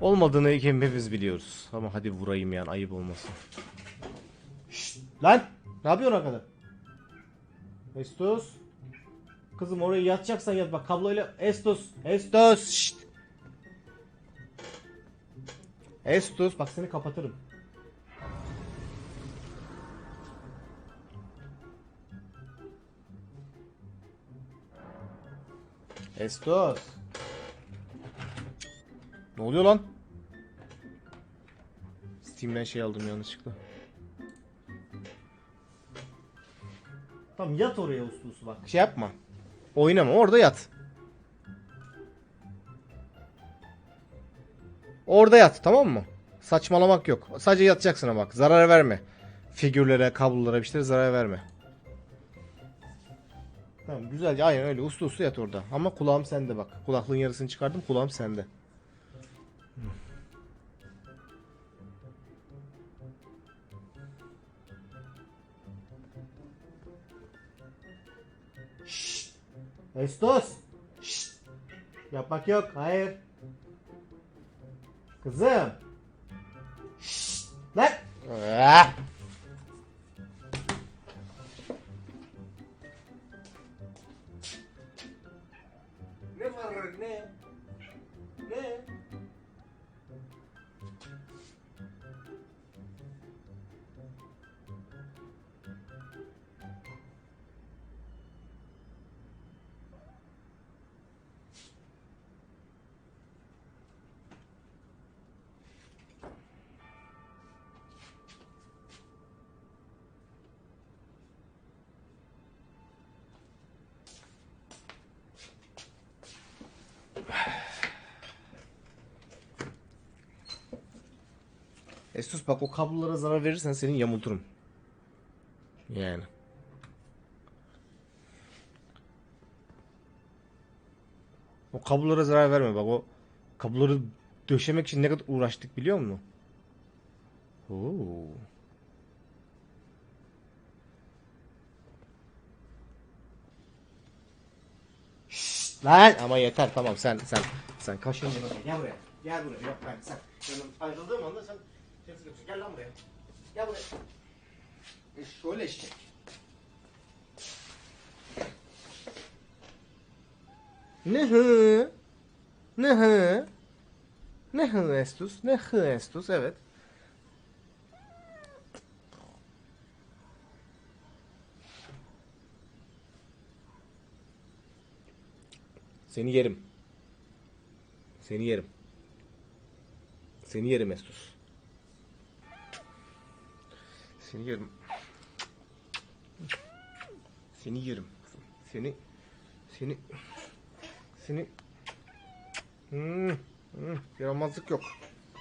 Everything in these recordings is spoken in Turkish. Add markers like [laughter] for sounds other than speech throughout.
Olmadığını hepimiz biliyoruz. Ama hadi vurayım yani ayıp olmasın. Şşt, lan! Ne yapıyorsun arkada? Estos. Kızım oraya yatacaksan yat bak kabloyla Estos. Estos. Şşt. Estos bak seni kapatırım. Estos. Ne oluyor lan? Steam'den şey aldım yanlışlıkla. Tamam yat oraya uslu uslu bak. Şey yapma. Oynama orada yat. Orada yat tamam mı? Saçmalamak yok. Sadece yatacaksın ama bak. Zarar verme. Figürlere, kablolara bir şeylere zarar verme. Tamam güzelce aynen öyle uslu uslu yat orada. Ama kulağım sende bak. Kulaklığın yarısını çıkardım kulağım sende. Estos. Şşt. Yapmak yok. Hayır. Kızım. Şşt. Lan. Ah. Estus bak o kablolara zarar verirsen seni yamulturum. Yani. O kablolara zarar verme bak o kabloları döşemek için ne kadar uğraştık biliyor musun? Oo. Şşt, lan ama yeter tamam sen sen sen kaşın yanıma gel buraya gel buraya yok ben sen yanım ayrıldığım anda sen sen sıkıyorsun gel lan buraya. Gel buraya. E şöyle eşek ne hı? Ne hı? Ne hı Estus? Ne hı Estus? Evet. Seni yerim. Seni yerim. Seni yerim Estus. Seni yerim. Seni yerim. Seni seni seni hmm, hmm, yaramazlık yok.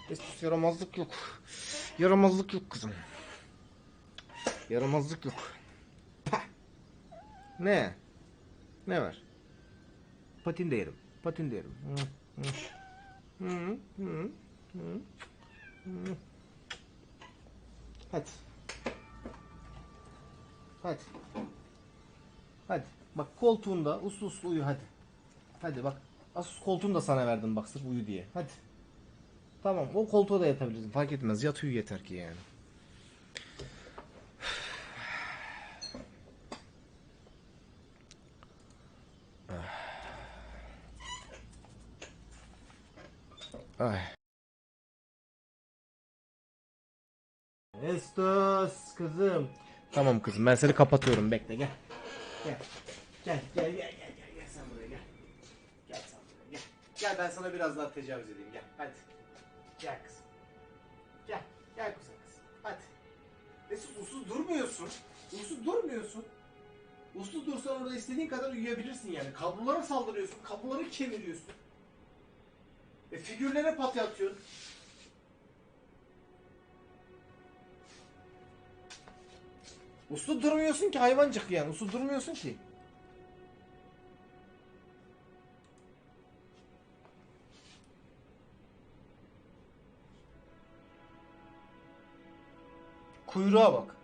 Estus yaramazlık yok. Yaramazlık yok kızım. Yaramazlık yok. Pah! Ne? Ne var? Patin de yerim. Patin de yerim. Hı. Hı, hı, hı, hı. Hadi. Hadi. Hadi. Bak koltuğunda uslu uslu uyu hadi. Hadi bak. Asus koltuğunu da sana verdim bak sırf uyu diye. Hadi. Tamam o koltuğa da yatabilirsin. Fark etmez. Yat uyu yeter ki yani. [sighs] Ay. Estos kızım. Tamam kızım ben seni kapatıyorum bekle gel. Gel. Gel gel gel gel gel gel sen buraya gel. Gel sen buraya gel. Gel ben sana biraz daha tecavüz edeyim gel hadi. Gel kızım. Gel gel kızım kızım hadi. Estos usuz durmuyorsun. Usuz durmuyorsun. Uslu dursan orada istediğin kadar uyuyabilirsin yani. Kablolara saldırıyorsun, kabloları kemiriyorsun. E figürlere pat atıyorsun. Uslu durmuyorsun ki hayvancık yani. Uslu durmuyorsun ki. Kuyruğa bak.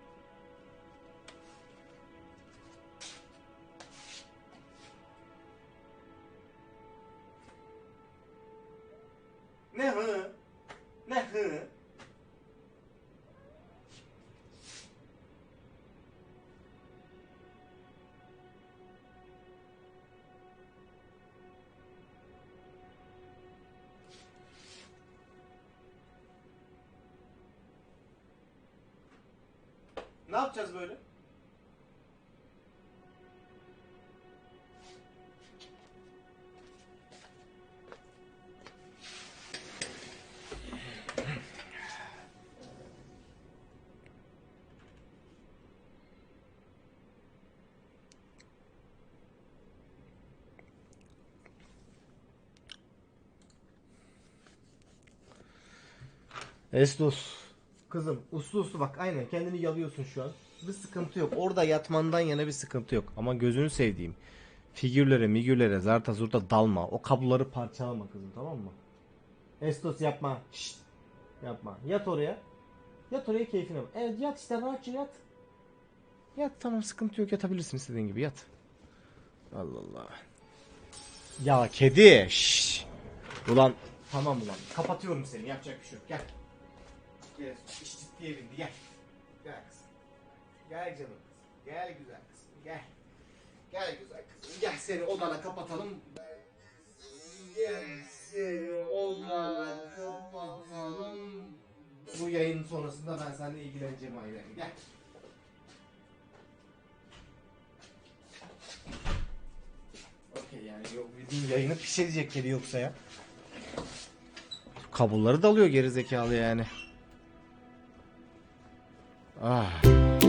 Ne yapacağız böyle? Estos. Kızım uslu uslu bak aynen kendini yalıyorsun şu an. Bir sıkıntı yok. Orada yatmandan yana bir sıkıntı yok. Ama gözünü sevdiğim. Figürlere migürlere zarta zurta dalma. O kabloları parçalama kızım tamam mı? Estos yapma. Şşt. Yapma. Yat oraya. Yat oraya keyfine bak. Evet yat işte rahatça yat. Yat tamam sıkıntı yok yatabilirsin istediğin gibi yat. Allah Allah. Ya kedi. Şşş. Ulan tamam ulan. Kapatıyorum seni. Yapacak bir şey yok. Gel. Gel. İş ciddiye bindi. Gel. Gel kızım. Gel canım kızım. Gel güzel kızım. Gel. Gel güzel kızım. Gel seni odana kapatalım. Gel seni odana kapatalım. Bu yayın sonrasında ben seninle ilgileneceğim ayrı. Gel. Okey yani yok bildiğin yayını pişirecek kedi yoksa ya. Kabulları dalıyor geri zekalı yani. 唉